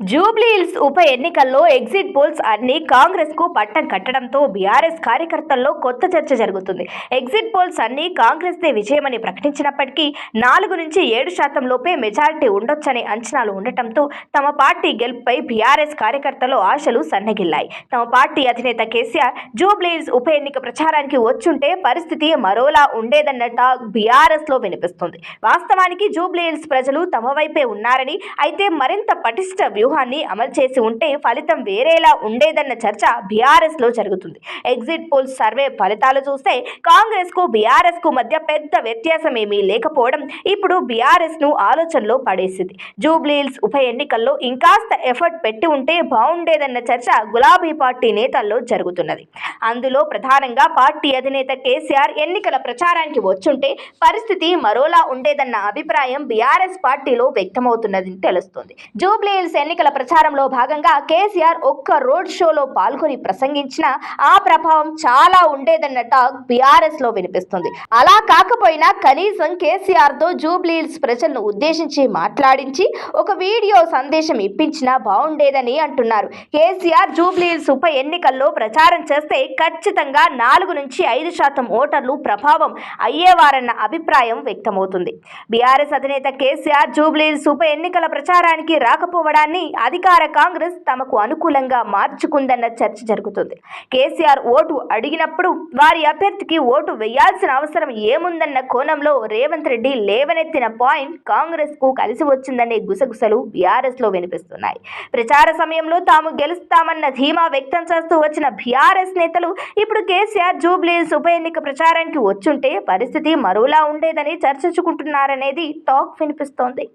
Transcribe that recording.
జూబ్లీహిల్స్ ఉప ఎన్నికల్లో exit polls అన్ని కాంగ్రెస్కు పట్టం కట్టడంతో బీఆర్ఎస్ కార్యకర్తల్లో కొత్త చర్చ జరుగుతుంది. ఎగ్జిట్ పోల్స్ అన్ని కాంగ్రెస్ దే విజయమని ప్రకటించినప్పటికీ నాలుగు నుంచి ఏడు శాతం లోపే మెజారిటీ ఉండొచ్చనే అంచనాలు ఉండటంతో తమ పార్టీ గెలుపుపై బీఆర్ఎస్ కార్యకర్తలు ఆశలు సన్నగిల్లాయి. తమ పార్టీ అధినేత కేసీఆర్ జూబ్లీహిల్స్ ఉప ఎన్నిక ప్రచారానికి వచ్చుంటే పరిస్థితి మరోలా ఉండేదన్నట బీఆర్ఎస్లో వినిపిస్తుంది. వాస్తవానికి జూబ్లీహిల్స్ ప్రజలు తమ వైపే ఉన్నారని అయితే మరింత పటిష్ట వ్యూహాన్ని అమలు చేసి ఉంటే ఫలితం వేరేలా ఉండేదన్న చర్చ బీఆర్ఎస్లో జరుగుతుంది. ఎగ్జిట్ పోల్స్ సర్వే ఫలితాలు చూస్తే కాంగ్రెస్కు బీఆర్ఎస్కు మధ్య పెద్ద వ్యత్యాసం ఏమీ లేకపోవడం ఇప్పుడు బీఆర్ఎస్ను ఆలోచనలో పడేసింది. జూబ్లీహిల్స్ ఉప ఎన్నికల్లో ఇంకాస్త ఎఫర్ట్ పెట్టి ఉంటే బాగుండేదన్న చర్చ గులాబీ పార్టీ నేతల్లో జరుగుతున్నది. అందులో ప్రధానంగా పార్టీ అధినేత కేసీఆర్ ఎన్నికల ప్రచారానికి వచ్చుంటే పరిస్థితి మరోలా ఉండేదన్న అభిప్రాయం బీఆర్ఎస్ పార్టీలో వ్యక్తమవుతున్నదని తెలుస్తుంది. జూబ్లీహిల్స్ ఎన్నికల ప్రచారంలో భాగంగా కేసీఆర్ ఒక్క రోడ్ షోలో పాల్గొని ప్రసంగించిన ఆ ప్రభావం చాలా ఉండేదన్న టాక్ బీఆర్ఎస్లో వినిపిస్తుంది. అలా కాకపోయినా కనీసం కేసీఆర్తో జూబ్లీహిల్స్ ప్రజలను ఉద్దేశించి మాట్లాడించి ఒక వీడియో సందేశం ఇప్పించినా బాగుండేదని అంటున్నారు. కేసీఆర్ జూబ్లీహిల్స్ ఉప ఎన్నికల్లో ప్రచారం చేస్తే ఖచ్చితంగా నాలుగు నుంచి ఐదు శాతం ఓటర్లు ప్రభావం అయ్యేవారన్న అభిప్రాయం వ్యక్తమవుతుంది. బీఆర్ఎస్ అధినేత కేసీఆర్ జూబ్లీహిల్స్ ఉప ఎన్నికల ప్రచారానికి రాకపోవడాన్ని అధికార కాంగ్రెస్ తమకు అనుకూలంగా మార్చుకుందన్న చర్చ జరుగుతుంది. కేసీఆర్ ఓటు అడిగినప్పుడు వారి అభ్యర్థికి ఓటు వేయాల్సిన అవసరం ఏముందన్న కోణంలో రేవంత్ రెడ్డి లేవనెత్తిన పాయింట్ కాంగ్రెస్కు కలిసి వచ్చిందనే గుసగుసలు బీఆర్ఎస్లో వినిపిస్తున్నాయి. ప్రచార సమయంలో తాము గెలుస్తామన్న ధీమా వ్యక్తం చేస్తూ వచ్చిన బీఆర్ఎస్ నేతలు ఇప్పుడు కేసీఆర్ జూబ్లీస్ ఉప ఎన్నిక ప్రచారానికి వచ్చుంటే పరిస్థితి మరోలా ఉండేదని చర్చించుకుంటున్నారనేది టాక్ వినిపిస్తోంది.